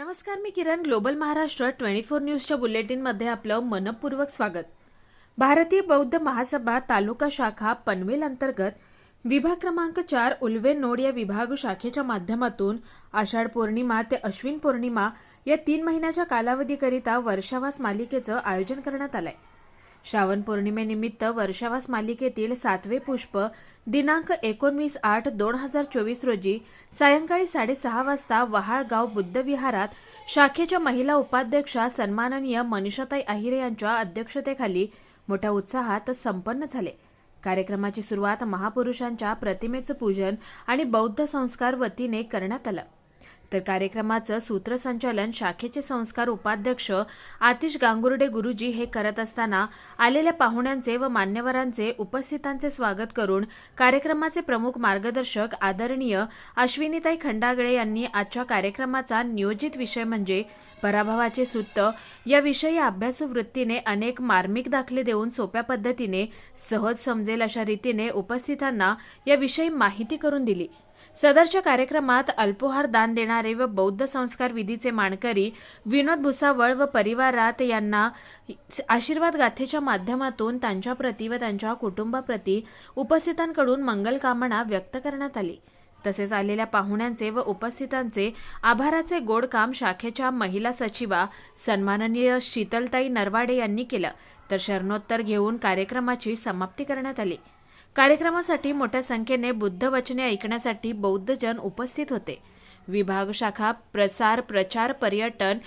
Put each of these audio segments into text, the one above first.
नमस्कार मी Kiran global Maharashtra twenty four न्यूजच्या बुलेटिनमध्ये आपलं मनपूर्वक स्वागत. भारतीय बौद्ध महासभा तालुका शाखा पनवेल अंतर्गत विभाग क्रमांक चार उल्वे नोड या विभाग शाखेच्या माध्यमातून आषाढ पौर्णिमा ते अश्विन पौर्णिमा या तीन महिन्याच्या कालावधीकरिता वर्षावास मालिकेचं आयोजन करण्यात आलं आहे श्रावण पौर्णिमेनिमित्त वर्षावास मालिकेतील सातवे पुष्प दिनांक एकोणवीस आठ दोन हजार चोवीस रोजी सायंकाळी साडेसहा वाजता वहाळगाव बुद्धविहारात शाखेच्या महिला उपाध्यक्षा सन्माननीय मनीषाताई आहिरे यांच्या अध्यक्षतेखाली मोठ्या उत्साहात संपन्न झाले. कार्यक्रमाची सुरुवात महापुरुषांच्या प्रतिमेचं पूजन आणि बौद्ध संस्कार वतीने करण्यात आलं. तर कार्यक्रमाचं सूत्रसंचालन शाखेचे संस्कार उपाध्यक्ष आतिश गांगुर्डे गुरुजी हे करत असताना आलेल्या पाहुण्यांचे व मान्यवरांचे उपस्थितांचे स्वागत करून कार्यक्रमाचे प्रमुख मार्गदर्शक आदरणीय अश्विनीताई खंडागळे यांनी आजच्या कार्यक्रमाचा नियोजित विषय म्हणजे पराभवाचे सुत्त या विषयी अभ्यासू वृत्तीने अनेक मार्मिक दाखले देऊन सोप्या पद्धतीने सहज समजेल अशा रीतीने उपस्थितांना याविषयी माहिती करून दिली. सदरच्या कार्यक्रमात अल्पोहार दान देणारे व बौद्ध संस्कार विधीचे मानकरी विनोद भुसावळ व परिवारात यांना आशीर्वाद गाथेच्या माध्यमातून त्यांच्याप्रती व त्यांच्या कुटुंबाप्रती उपस्थितांकडून मंगलकामना व्यक्त करण्यात आली. तसेच आलेल्या पाहुण्यांचे व उपस्थितांचे आभाराचे गोड काम शाखेच्या महिला सचिवा सन्माननीय शीतलताई नरवाडे यांनी केलं. तर शरणोत्तर घेऊन कार्यक्रमाची समाप्ती करण्यात आली. कार्यक्रमासाठी मोठ्या संख्येने बुद्ध वचने ऐकण्यासाठी बौद्धजन उपस्थित होते. विभाग शाखा प्रसार प्रचार पर्यटन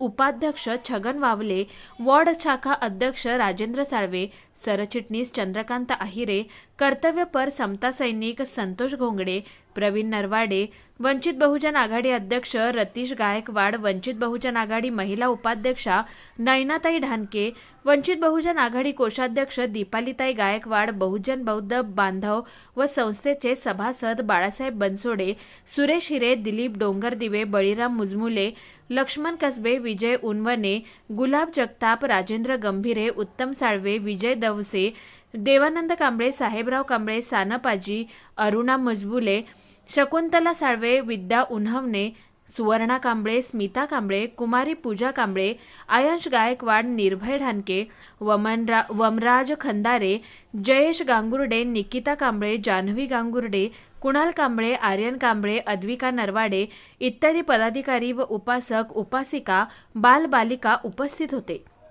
उपाध्यक्ष छगन वावले वॉर्ड शाखा अध्यक्ष राजेंद्र साळवे सरचिटणीस चंद्रकांत आहिरे कर्तव्यपर समता सैनिक संतोष घोंगडे प्रवीण नरवाडे वंचित बहुजन आघाडी अध्यक्ष रतीश गायकवाड वंचित बहुजन आघाडी महिला उपाध्यक्षा नयनाताई ढानके वंचित बहुजन आघाडी कोषाध्यक्ष दीपालीताई गायकवाड बहुजन बौद्ध बांधव व संस्थेचे सभासद बाळासाहेब बनसोडे सुरेश हिरे दिलीप डोंगरदिवे बळीराम मुजमुले लक्ष्मण कसबे विजय उनवणे गुलाब जगताप राजेंद्र गंभीरे उत्तम साळवे विजय डवसे देवानंद कांबळे साहेबराव कांबळे सानपाजी अरुणा मजबुले शकुंतला साळवे विद्या उन्हवणे सुवर्णा कांबळे स्मिता कांबळे कुमारी पूजा कांबळे आयंश गायकवाड निर्भय ढानके वमनरा वमराज खंदारे जयेश गांगुर्डे निकिता कांबळे जान्हवी गांगुर्डे कुणाल कांबळे आर्यन कांबळे अद्विका नरवाडे इत्यादी पदाधिकारी व उपासक उपासिका बालबालिका उपस्थित होते.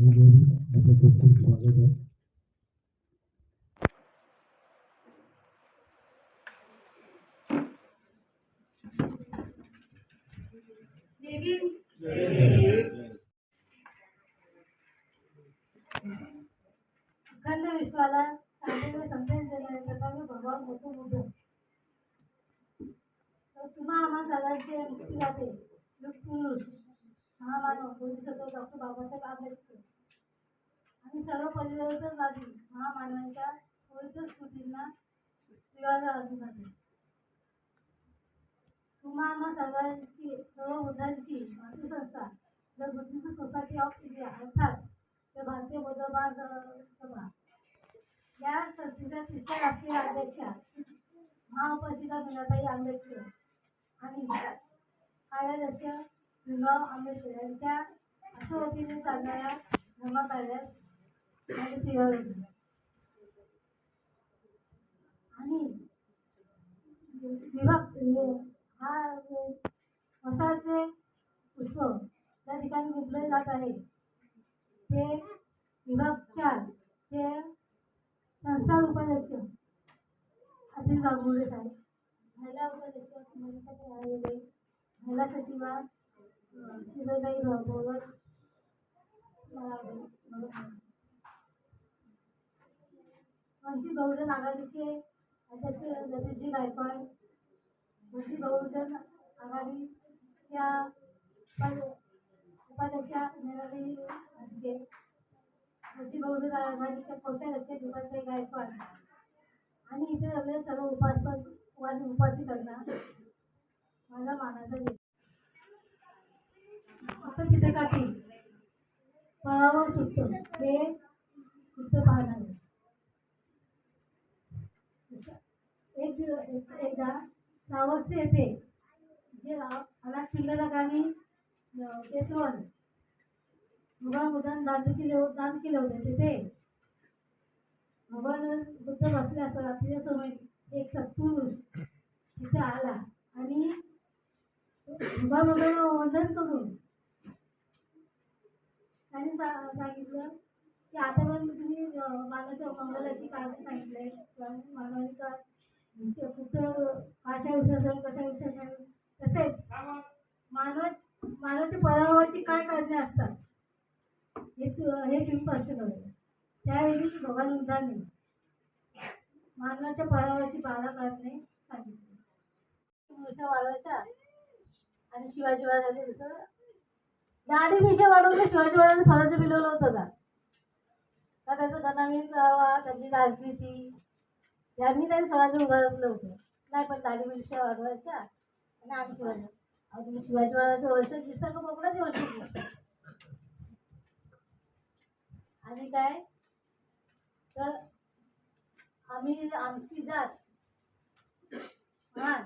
स्वागत आहे अखंड विश्वाला शांतीने संदेश देणारे प्रकारे भगवान मोठे. बुद्ध तर तुम्हा आम्हा सगळ्यांचे मुक्ती जाते महामानव बोधिसत्व डॉक्टर बाबासाहेब आंबेडकर सर्व परिवर्तनवादी महामानवांच्या पवित्र स्मृतींना दिवाला अर्जून आहे तुम्हा सर्वांची सर्व बुद्धांची मातृसंस्था the Buddhist society of India अर्थात द भारतीय बौद्ध सभा. या संस्थेच्या तिसऱ्या राष्ट्रीय अध्यक्षा महाउपस्थिता मीनाताई आंबेडकर आणि कार्याध्यक्ष भीमराव आंबेडकर यांच्या अशा वतीने चालणाऱ्या धर्मकार्यास माझी सेवा होती आणि विभाग हा जे पुष्प त्या ठिकाणी विकले जात आहे ते विभाग चार चे संस्थान उपाध्यक्ष अतिल गांगुर्डे आहे महिला उपाध्यक्ष मनीषा आलेले महिला सचिवा अं, शिरोताई भगवत वंचित बहुजन आघाडीचे अध्यक्ष ललितजी गायकवाड वंचित बहुजन आघाडीच्या उपाध्य- उपाध्यक्षा निराली घाटगे वंचित बहुजन आघाडीच्या कोषाध्यक्ष दिवाळताई गायकवाड आणि इतर सगळे सर्व उपासक वाद उपासिकांना माझा मानाचा घेत असं तिथे फळावर सुटतो. हे पुस्तक पाहणार. आहे. एकदा श्रावस्ती येथे जे राव अनाथ पिल्लाला गाणी केसवन मुघा मुदान दान केले दान केले होते तिथे. भगवान बुद्ध बसले असता रात्रीच्या समय एक सत्पुरुष तिथे आला आणि भगवान बुद्धांना वंदन करून त्यांनी सांगितलं की आता पण तुम्ही मानवाच्या मंगलाची काळजी सांगितले मानवाने का कुठं कशा विसर्जन कशा विसर्जन तसेच मानव मानवाच्या पराभवाची काय कारणे असतात? हे हे तुम्ही स्पष्ट कळलं त्यावेळी भगवान बुद्धांनी मानवाच्या पराभवाची बारा कारणे सांगितली. मूर्छा वाढवायच्या आणि शिवाजी महाराजांनी जसं दाढी विषय वाढवून शिवाजी महाराजांनी स्वतःचं बिलवलं होतं का? का त्याचं गणामी गावा त्याची राजनीती यांनी त्यांनी स्वराज्य उभारलं होतं नाही पण दाढी मिशा वाढवायच्या आणि आम्ही शिवाजी अहो तुम्ही शिवाजी महाराजांचे वर्ष दिसता का? कोकणाचे वर्ष दिसता आणि काय? तर आम्ही आमची जात महान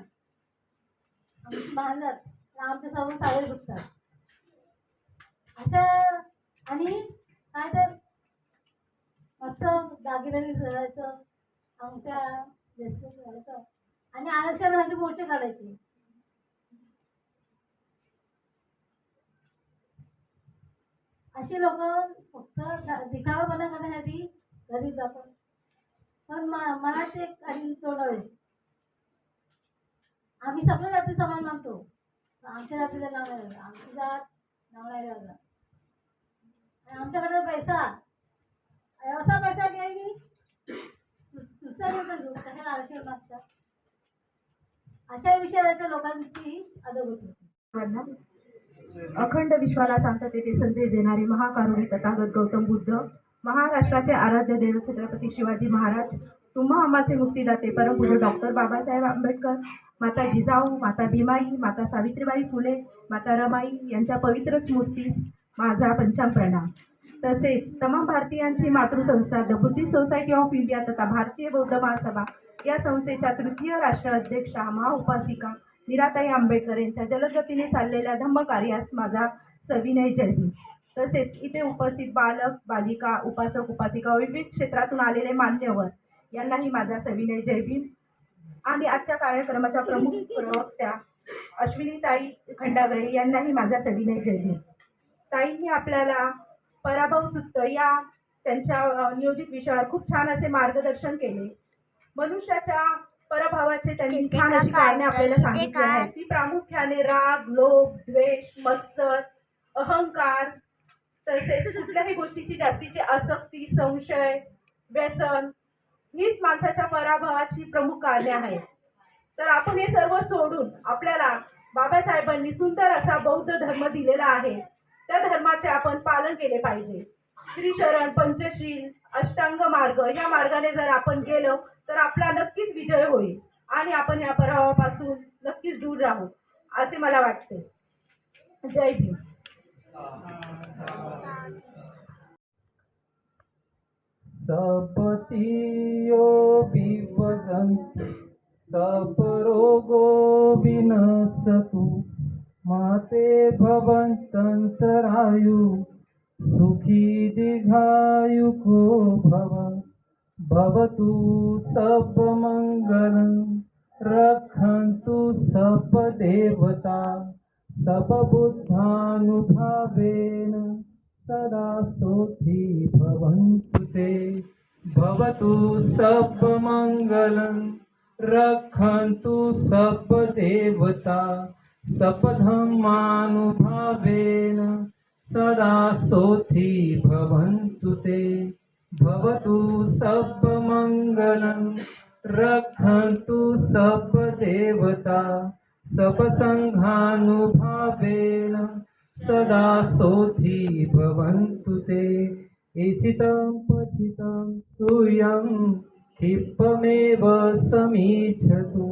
आमची महानत आमच्यासमोर सारे दुखतात अशा आणि काय तर मस्त दागिने सजायचं अंगठ्या ब्रेसलेट घालायचं आणि आरक्षणासाठी मोर्चे काढायचे. अशी लोक फक्त द- दिखावापणा करण्यासाठी घरी जातात. पण म- एक काही तोडावे. आम्ही सगळ्या जाती समान मानतो. आमच्या जातीला नाव नाही आमची जात नाव नाही आणि आमच्याकडे पैसा. असा पैसा घ्याय घेऊ कशाला आरक्षण अशा विषयाच्या लोकांची अधोगती होती. अखंड विश्वाला शांततेचे संदेश देणारे महाकारुणी तथागत गौतम बुद्ध महाराष्ट्राचे आराध्य देव छत्रपती शिवाजी महाराज तुम्हा आम्हाचे मुक्तीदाते परमपूज्य डॉक्टर बाबासाहेब आंबेडकर माता जिजाऊ माता भीमाई माता सावित्रीबाई फुले माता रमाई यांच्या पवित्र स्मृतीस माझा पंचाम प्रणाम. तसेच तमाम भारतीयांची मातृसंस्था the Buddhist society of India तथा भारतीय बौद्ध महासभा या संस्थेच्या तृतीय राष्ट्र अध्यक्षा महाउपासिका मीराताई आंबेडकर यांच्या जलदगतीने चाललेल्या धम्मकार्यास माझा सविनय जयही तसेच इथे उपस्थित बालक बालिका उपासक उपासिका विविध क्षेत्रातून आलेले मान्यवर यांनाही माझा सविनय जय आणि आजच्या कार्यक्रमाच्या प्रमुख प्रवक्त्या अश्विनीताई खंडागळे यांनाही माझा सविनय जय ताईंनी आपल्याला पराभव सुत्त या त्यांच्या नियोजित विषयावर खूप छान असे मार्गदर्शन केले. मनुष्याच्या पराभवाचे त्यांनी छान अशी कारणे आपल्याला सांगितली आहेत. ती प्रामुख्याने राग लोभ द्वेष मत्सर अहंकार तसेच कुठल्याही गोष्टीची जास्तीची आसक्ती संशय व्यसन हीच माणसाच्या पराभवाची प्रमुख कारणे आहेत. तर आपण हे सर्व सोडून आपल्याला बाबासाहेबांनी सुंदर असा बौद्ध धर्म दिलेला आहे. त्या धर्माचे आपण पालन केले पाहिजे. त्रिशरण पंचशील अष्टांग मार्ग या मार्गाने जर आपण गेलो तर आपला नक्कीच विजय होईल आणि आपण या पराभवापासून नक्कीच दूर राहू असे मला वाटते. जय भीम. सपतियो विवदन्ति सपरोगो विनशतु माते भवन्तन्तरायु सुखी दीर्घायुको भव। भवतु सर्वमङ्गलं रक्षन्तु सपदेवता सपबुद्धानुभावेन सदा सोऽथि भवन्तु ते। भवतु सपमङ्गलम् रक्षन्तु सपदेवता सपधमानुभावेन सदा सोथी भवन्तु ते। भवतु सपमङ्गलम् रक्षन्तु सपदेवता सपसङ्घानुभावेन सदा सोथी भवन्तु ते। इचितं पठितं स्तूयं क्षिप्पमेव समीक्षतु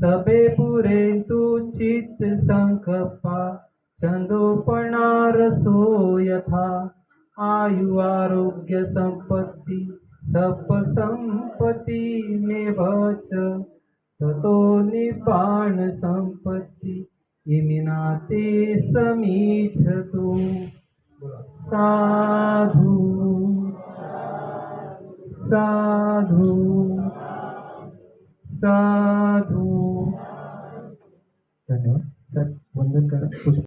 सबे पुरेन्तु छंदोपणा रसो यथा आयु आरोग्य सम्पत्ति सपसम्पत्तिमेव च ततो निपाण संपत्ती इमिना ते समीक्षतु साधु। साधु। साधु। धन्यवाद. सर वंदन करा. पुष्प